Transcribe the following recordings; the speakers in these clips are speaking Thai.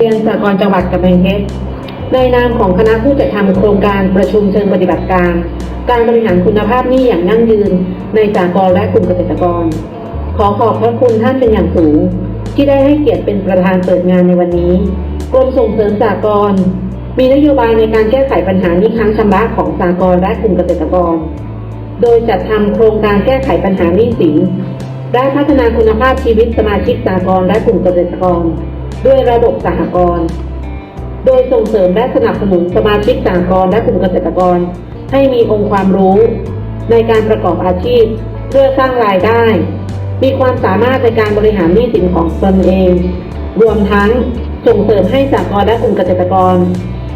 เรียนสากลจังหวัดกำแพงเพชรในนามของคณะผู้จัดทำโครงการประชุมเชิงปฏิบัติการ การบริหารคุณภาพหนี้อย่างยั่งยืน ในสากลและกลุ่มเกษตรกร ขอขอบพระคุณท่านเป็นอย่างสูง ที่ได้ให้เกียรติเป็นประธานเปิดงานในวันนี้กรมส่งเสริมสากลมีนโยบายในการแก้ไขปัญหาหนี้ค้างชำระของสากลและกลุ่มเกษตรกร โดยจัดทำโครงการแก้ไขปัญหาหนี้สินได้พัฒนาคุณภาพชีวิตสมาชิกสากลและกลุ่มเกษตรกร ด้วยระบบสหกรณ์โดยส่งเสริมและสนับสนุนสมาชิกสหกรณ์และกลุ่มเกษตรกร ให้มีองค์ความรู้ ในการประกอบอาชีพ เพื่อสร้างรายได้ มีความสามารถในการบริหารหนี้สินของตนเอง รวมทั้งส่งเสริมให้สหกรณ์และกลุ่มเกษตรกร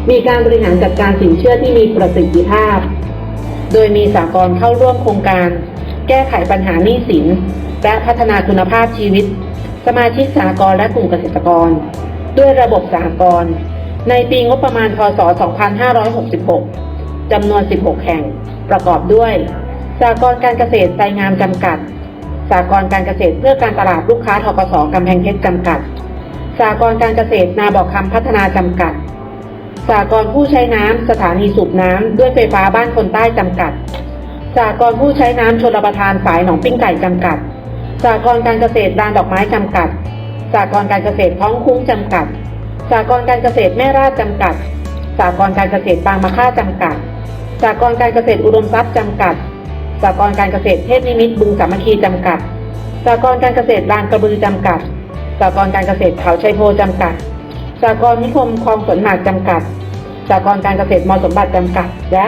มีการบริหารจัดการสินเชื่อที่มีประสิทธิภาพ โดยมีสากลเข้าร่วมโครงการ แก้ไขปัญหาหนี้สิน และพัฒนาคุณภาพชีวิต สมาชิกสากลและกลุ่มเกษตรกร ด้วยระบบสากลในปีงบประมาณพศ 2566 จำนวน 16 แห่ง ประกอบด้วยสากลการเกษตรไซงามจำกัด สากลการเกษตรเพื่อการตลาดลูกค้าทกสกำแพงเพชรจำกัด สากลการเกษตรนาบอกคำพัฒนาจำกัด สากลผู้ใช้น้ำสถานีสูบน้ำด้วยไฟฟ้าบ้านคนใต้จำกัด สากลผู้ใช้น้ำชลประทานฝายหนองปิ้งไก่จำกัด สากลการเกษตรลานดอกไม้จำกัด สากลการเกษตรท้องคุ้งจำกัด สากลการเกษตรแม่ราชจำกัด สากลการเกษตรบางมะค่าจำกัด สากลการเกษตรอุดมทรัพย์จำกัด สากลการเกษตรเทพนิมิตรบึงสามัคคีจำกัด สากลการเกษตรลานกระบือจำกัด สากลการเกษตรเขาชัยโพจำกัด สากลนิคมคลองสวนหมากจำกัด สากลการเกษตรมอสมบัติจำกัด และ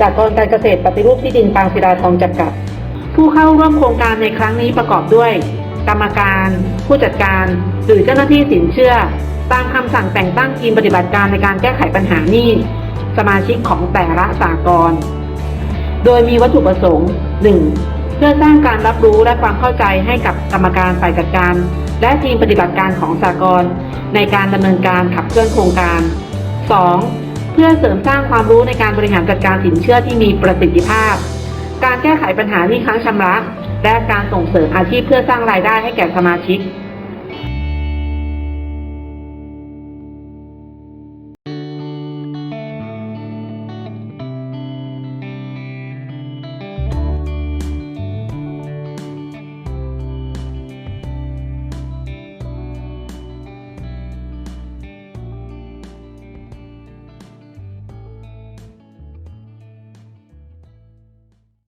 สากลการเกษตรปฏิรูปที่ดินปางศิลาทองจำกัด ผู้เข้าร่วมโครงการในครั้งนี้ประกอบด้วย กรรมการ ผู้จัดการ หรือเจ้าหน้าที่สินเชื่อ ตามคำสั่งแต่งตั้งทีมปฏิบัติการในการแก้ไขปัญหานี้ สมาชิกของแต่ละสากลโดยมีวัตถุประสงค์ 1. เพื่อสร้างการรับรู้และความเข้าใจให้กับกรรมการฝ่ายจัดการ และทีมปฏิบัติการของสากลในการดำเนินการขับเคลื่อนโครงการ 2. เพื่อเสริมสร้างความรู้ในการบริหารจัดการสินเชื่อที่มีประสิทธิภาพ การแก้ไขปัญหาหนี้ค้างชำระ และการส่งเสริมอาชีพเพื่อสร้างรายได้ให้แก่สมาชิก